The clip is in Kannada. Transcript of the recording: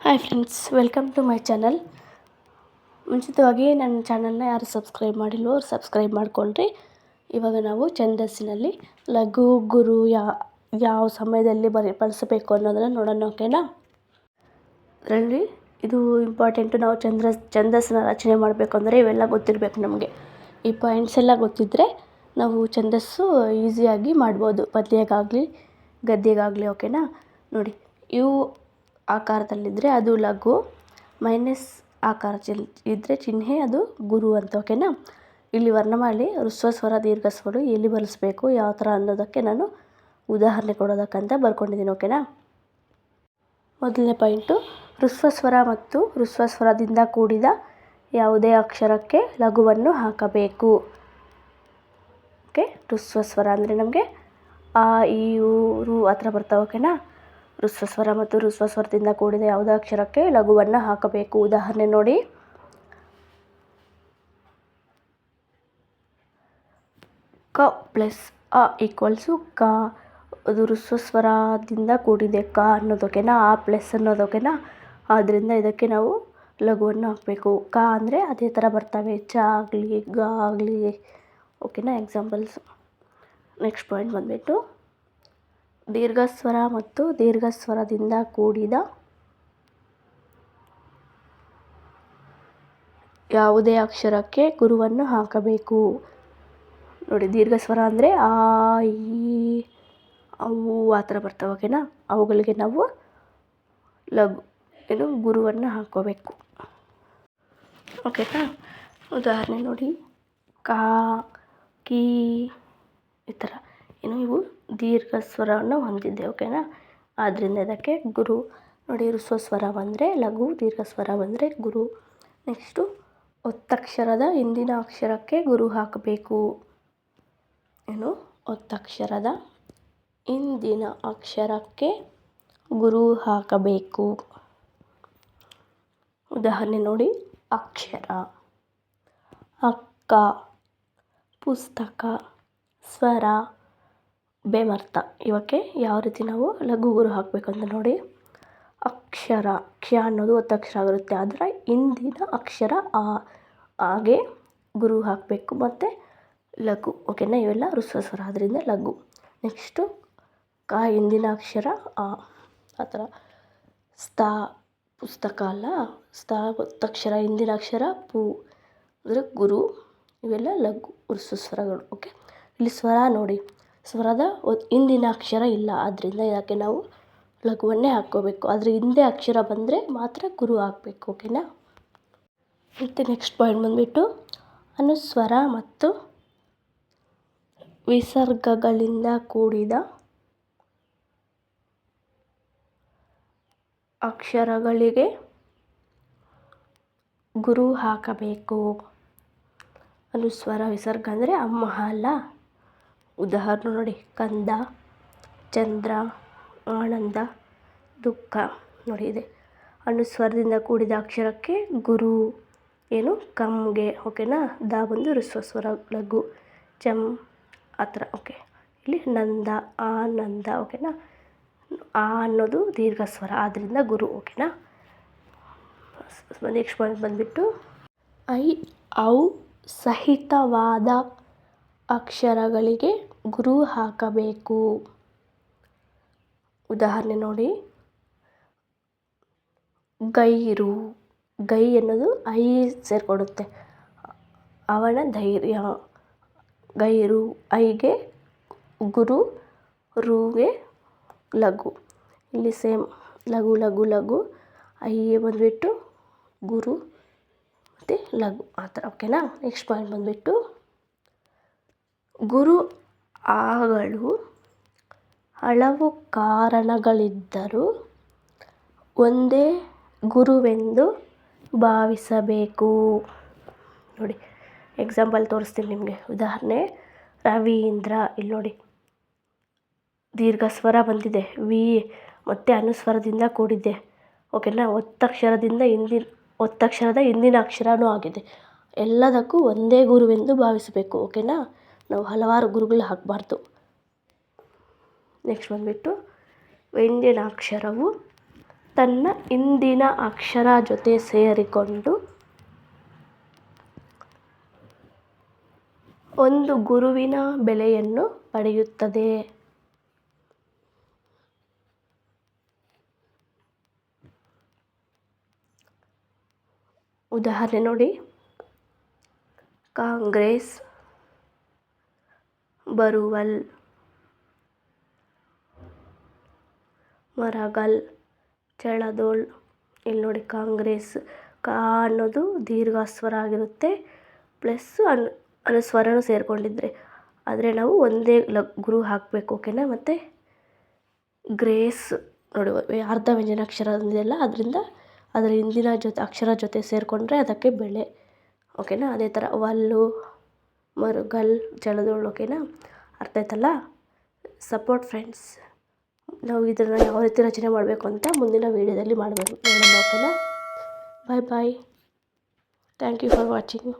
Hi friends, welcome to my channel. ಮುಂಚಿತವಾಗಿ ನನ್ನ ಚಾನಲ್ನ ಯಾರು ಸಬ್ಸ್ಕ್ರೈಬ್ ಮಾಡಿಲ್ವೋ ಅವ್ರು ಸಬ್ಸ್ಕ್ರೈಬ್ ಮಾಡ್ಕೊಳ್ರಿ ಇವಾಗ ನಾವು ಛಂದಸ್ಸಿನಲ್ಲಿ ಲಘು, ಗುರು ಯಾ, ಯಾವ ಸಮಯದಲ್ಲಿ ಬರೆ, ಬಳಸಬೇಕು ಅನ್ನೋದನ್ನು ನೋಡೋಣ ಓಕೆನಾ ಅದರಲ್ಲಿ ಇದು ಇಂಪಾರ್ಟೆಂಟು ನಾವು ಚಂದ್ರ ಛಂದಸ್ಸನ್ನ ರಚನೆ ಮಾಡಬೇಕು ಅಂದರೆ ಇವೆಲ್ಲ ಗೊತ್ತಿರಬೇಕು ನಮಗೆ. ಈ ಪಾಯಿಂಟ್ಸ್ ಎಲ್ಲ ಗೊತ್ತಿದ್ದರೆ ನಾವು ಛಂದಸ್ಸು ಈಸಿಯಾಗಿ ಮಾಡ್ಬೋದು. ಪದ್ಯಗಾಗಲಿ ಗದ್ದೆಗಾಗಲಿ ಓಕೆನಾ ನೋಡಿ, ಇವು ಆಕಾರದಲ್ಲಿದ್ದರೆ ಅದು ಲಘು, ಮೈನಸ್ ಆಕಾರ ಚಿಲ್ ಇದ್ದರೆ ಚಿಹ್ನೆ ಅದು ಗುರು ಅಂತ ಓಕೆನಾ ಇಲ್ಲಿ ವರ್ಣಮಾಲೆ ಹ್ರಸ್ವ ಸ್ವರ, ದೀರ್ಘ ಸ್ವರ, ಎಲ್ಲಿ ಬಳಸಬೇಕು, ಯಾವ ಥರ ಅನ್ನೋದಕ್ಕೆ ನಾನು ಉದಾಹರಣೆ ಕೊಡೋದಕ್ಕಂತ ಬರ್ಕೊಂಡಿದ್ದೀನಿ ಓಕೆನಾ ಮೊದಲನೇ ಪಾಯಿಂಟು ಹ್ರಸ್ವ ಸ್ವರ ಮತ್ತು ಋಸ್ವ ಸ್ವರದಿಂದ ಕೂಡಿದ ಯಾವುದೇ ಅಕ್ಷರಕ್ಕೆ ಲಘುವನ್ನು ಹಾಕಬೇಕು. ಓಕೆ ಋಸ್ವ ಸ್ವರ ಅಂದರೆ ನಮಗೆ ಆ, ಈ ಊರು ಹತ್ರ ಬರ್ತಾವೆ ಓಕೆನಾ ಹ್ರಸ್ವ ಸ್ವರ ಮತ್ತು ಹ್ರಸ್ವ ಕೂಡಿದ ಯಾವುದೇ ಅಕ್ಷರಕ್ಕೆ ಲಘುವನ್ನು ಹಾಕಬೇಕು. ಉದಾಹರಣೆ ನೋಡಿ. ಕ ಪ್ಲಸ್ ಅ ಈಕ್ವಲ್ಸು ಕ. ಅದು ಹ್ರಸ್ವ ಸ್ವರದಿಂದ ಕೂಡಿದೆ ಕ ಅನ್ನೋದಕ್ಕೆನ, ಆ ಪ್ಲಸ್ ಅನ್ನೋದಕ್ಕೆನ? ಆದ್ದರಿಂದ ಇದಕ್ಕೆ ನಾವು ಲಘುವನ್ನು ಹಾಕಬೇಕು. ಕ ಅಂದರೆ ಅದೇ ಥರ ಬರ್ತವೆ. ಚ ಆಗಲಿ, ಗ ಆಗಲಿ. ಓಕೆನಾ, ಎಕ್ಸಾಂಪಲ್ಸ್. ನೆಕ್ಸ್ಟ್ ಪಾಯಿಂಟ್ ಬಂದುಬಿಟ್ಟು ದೀರ್ಘ ಸ್ವರ ಮತ್ತು ದೀರ್ಘಸ್ವರದಿಂದ ಕೂಡಿದ ಯಾವುದೇ ಅಕ್ಷರಕ್ಕೆ ಗುರುವನ್ನು ಹಾಕಬೇಕು. ನೋಡಿ, ದೀರ್ಘಸ್ವರ ಅಂದರೆ ಆ, ಈ, ಅವು ಆ ಥರ ಬರ್ತವೆ ಓಕೆನಾ? ಅವುಗಳಿಗೆ ನಾವು ಲಘು, ಏನು, ಗುರುವನ್ನು ಹಾಕೋಬೇಕು. ಓಕೆನಾ? ಉದಾಹರಣೆ ನೋಡಿ, ಕಾ, ಕೀ, ಈ ಥರ. ಏನು ಇವು? ದೀರ್ಘ ಸ್ವರವನ್ನು ಹೊಂದಿದೆ, ಓಕೆನಾ? ಆದ್ದರಿಂದ ಇದಕ್ಕೆ ಗುರು, ನೋಡಿ ಹ್ರಸ್ವ ಸ್ವರ ಬಂದರೆ ಲಘು ದೀರ್ಘ ಸ್ವರ ಬಂದರೆ ಗುರು. ನೆಕ್ಸ್ಟು, ಒತ್ತಕ್ಷರದ ಹಿಂದಿನ ಅಕ್ಷರಕ್ಕೆ ಗುರು ಹಾಕಬೇಕು. ಏನು? ಒತ್ತಕ್ಷರದ ಹಿಂದಿನ ಅಕ್ಷರಕ್ಕೆ ಗುರು ಹಾಕಬೇಕು. ಉದಾಹರಣೆ ನೋಡಿ, ಅಕ್ಷರ, ಅಕ್ಕ, ಪುಸ್ತಕ, ಸ್ವರ. ಬೆಮರ್ಥ. ಇವಕ್ಕೆ ಯಾವ ರೀತಿ ನಾವು ಲಘು ಗುರು ಹಾಕಬೇಕು ಅಂತ ನೋಡಿ. ಅಕ್ಷರ, ಕ್ಷ ಅನ್ನೋದು ಒತ್ತಕ್ಷರ ಆಗಿರುತ್ತೆ. ಅದರ ಹಿಂದಿನ ಅಕ್ಷರ ಆ, ಹಾಗೆ ಗುರು ಹಾಕಬೇಕು ಮತ್ತು ಲಘು. ಓಕೆನಾ ಇವೆಲ್ಲ ಋಸ್ವಸ್ವರ. ಸ್ವರ ಆದ್ದರಿಂದ ಲಘು. ನೆಕ್ಸ್ಟು ಕ, ಹಿಂದಿನ ಅಕ್ಷರ ಆ ಆ ಥರ. ಸ್ಥ ಪುಸ್ತಕ ಅಲ್ಲ? ಸ್ಥ ಒತ್ತಕ್ಷರ ಹಿಂದಿನ ಅಕ್ಷರ, ಪು. ಅಂದರೆ ಗುರು. ಇವೆಲ್ಲ ಲಘು ಋಸ್ವಸ್ವರಗಳು. ಸ್ವರಗಳು ಓಕೆ ಇಲ್ಲಿ ಸ್ವರ ನೋಡಿ. ಸ್ವರದ ಹಿಂದಿನ ಅಕ್ಷರ ಇಲ್ಲ. ಆದ್ದರಿಂದ ಇದಕ್ಕೆ ನಾವು ಲಘುವನ್ನೇ ಹಾಕ್ಕೋಬೇಕು. ಅದ್ರ ಹಿಂದೆ ಅಕ್ಷರ ಬಂದರೆ ಮಾತ್ರ ಗುರು ಹಾಕ್ಬೇಕು, ಓಕೆನಾ? ಮತ್ತು ನೆಕ್ಸ್ಟ್ ಪಾಯಿಂಟ್ ಬಂದುಬಿಟ್ಟು ಅನುಸ್ವರ ಮತ್ತು ವಿಸರ್ಗಗಳಿಂದ ಕೂಡಿದ ಅಕ್ಷರಗಳಿಗೆ ಗುರು ಹಾಕಬೇಕು. ಅನುಸ್ವರ, ವಿಸರ್ಗ ಅಂದರೆ ಅಮ್ಮ ಅಲ್ಲ? ಉದಾಹರಣೆ ನೋಡಿ. ಕಂದ, ಚಂದ್ರ, ಆನಂದ, ದುಃಖ. ನೋಡಿ ಇದೆ. ಅನುಸ್ವರದಿಂದ ಕೂಡಿದ ಅಕ್ಷರಕ್ಕೆ ಗುರು. ಏನು? ಕಮ್ಗೆ. ಓಕೆನಾ ದ ಬಂದು ಋಸ್ವಸ್ವರ ಸ್ವರ ಲಘು. ಚಮ್ ಆ ಥರ ಓಕೆ ಇಲ್ಲಿ ನಂದ, ಆನಂದ. ಓಕೆನಾ ಆ ಅನ್ನೋದು ದೀರ್ಘ ಸ್ವರ ಆದ್ದರಿಂದ ಗುರು ಓಕೆನಾ ನೆಕ್ಸ್ಟ್ ಪಾಯಿಂಟ್ ಬಂದುಬಿಟ್ಟು, ಐ, ಔ, ಸಹಿತವಾದ ಅಕ್ಷರಗಳಿಗೆ ಗುರು ಹಾಕಬೇಕು. ಉದಾಹರಣೆ ನೋಡಿ. ಗೈರು. ಗೈ ಅನ್ನೋದು ಐ ಸೇರಿಕೊಡುತ್ತೆ. ಅವನ ಧೈರ್ಯ. ಗೈರು, ಐಗೆ ಗುರು, ರುಗೆ ಲಘು. ಇಲ್ಲಿ ಸೇಮ್ ಲಘು ಲಘು ಲಘು. ಐಗೆ ಬಂದುಬಿಟ್ಟು ಗುರು ಮತ್ತು ಲಘು. ಆ ಥರ ಓಕೆನಾ ನೆಕ್ಸ್ಟ್ ಪಾಯಿಂಟ್ ಬಂದುಬಿಟ್ಟು ಗುರು ಆಗಲು ಹಲವು ಕಾರಣಗಳಿದ್ದರೂ ಒಂದೇ ಗುರುವೆಂದು ಭಾವಿಸಬೇಕು. ನೋಡಿ ಎಕ್ಸಾಂಪಲ್ ತೋರಿಸ್ತೀನಿ ನಿಮಗೆ. ಉದಾಹರಣೆ, ರವೀಂದ್ರ. ಇಲ್ಲಿ ನೋಡಿ, ದೀರ್ಘ ಸ್ವರ ಬಂದಿದೆ. ವಿ ಮತ್ತು ಅನುಸ್ವರದಿಂದ ಕೂಡಿದೆ. ಓಕೆನಾ ಒತ್ತಕ್ಷರದಿಂದ ಹಿಂದಿನ, ಒತ್ತಕ್ಷರದ ಹಿಂದಿನ ಅಕ್ಷರವೂ ಆಗಿದೆ. ಎಲ್ಲದಕ್ಕೂ ಒಂದೇ ಗುರುವೆಂದು ಭಾವಿಸಬೇಕು. ಓಕೆನಾ ನಾವು ಹಲವಾರು ಗುರುಗಳು ಹಾಕಬಾರ್ದು. ನೆಕ್ಸ್ಟ್ ಬಂದುಬಿಟ್ಟು ವ್ಯಂಜನಾಕ್ಷರವು ತನ್ನ ಇಂದಿನ ಅಕ್ಷರ ಜೊತೆ ಸೇರಿಕೊಂಡು ಒಂದು ಗುರುವಿನ ಬೆಲೆಯನ್ನು ಪಡೆಯುತ್ತದೆ. ಉದಾಹರಣೆ ನೋಡಿ. ಕಾಂಗ್ರೆಸ್ ಬರುವಲ್. ಮರಗಲ್, ಚಳದೋಳ್. ಇಲ್ಲಿ ನೋಡಿ ಕಾಂಗ್ರೆಸ್ ಕಾ ಅನ್ನೋದು ದೀರ್ಘ ಸ್ವರ ಆಗಿರುತ್ತೆ. ಪ್ಲಸ್ ಅನ್, ಅನುಸ್ವರನೂ ಸೇರಿಕೊಂಡಿದ್ರೆ. ಆದರೆ ನಾವು ಒಂದೇ ಗುರು ಹಾಕಬೇಕು, ಓಕೆನಾ? ಮತ್ತು ಗ್ರೇಸ್ ನೋಡಿ, ಅರ್ಧ ವ್ಯಂಜನ ಅಕ್ಷರ ಇದೆಯಲ್ಲ ಅದರಿಂದ ಅದರ ಹಿಂದಿನ ಜೊತೆ, ಅಕ್ಷರ ಜೊತೆ ಸೇರಿಕೊಂಡ್ರೆ ಅದಕ್ಕೆ ಬೆಳೆ, ಓಕೆನಾ? ಅದೇ ಥರ ವಲ್ಲು ಮರುಗಲ್ ಗಲ್ ಓಕೆನಾ ಅರ್ಥ ಆಯ್ತಲ್ಲ ಸಪೋರ್ಟ್ ಫ್ರೆಂಡ್ಸ್ ನಾವು ಇದನ್ನು ಯಾವ ರೀತಿ ರಚನೆ ಮಾಡಬೇಕು ಅಂತ ಮುಂದಿನ ವೀಡಿಯೋದಲ್ಲಿ ಮಾಡಬೇಕು. ನೋಡೋಣ, ಓಕೆನಾ? Bye bye thank you for watching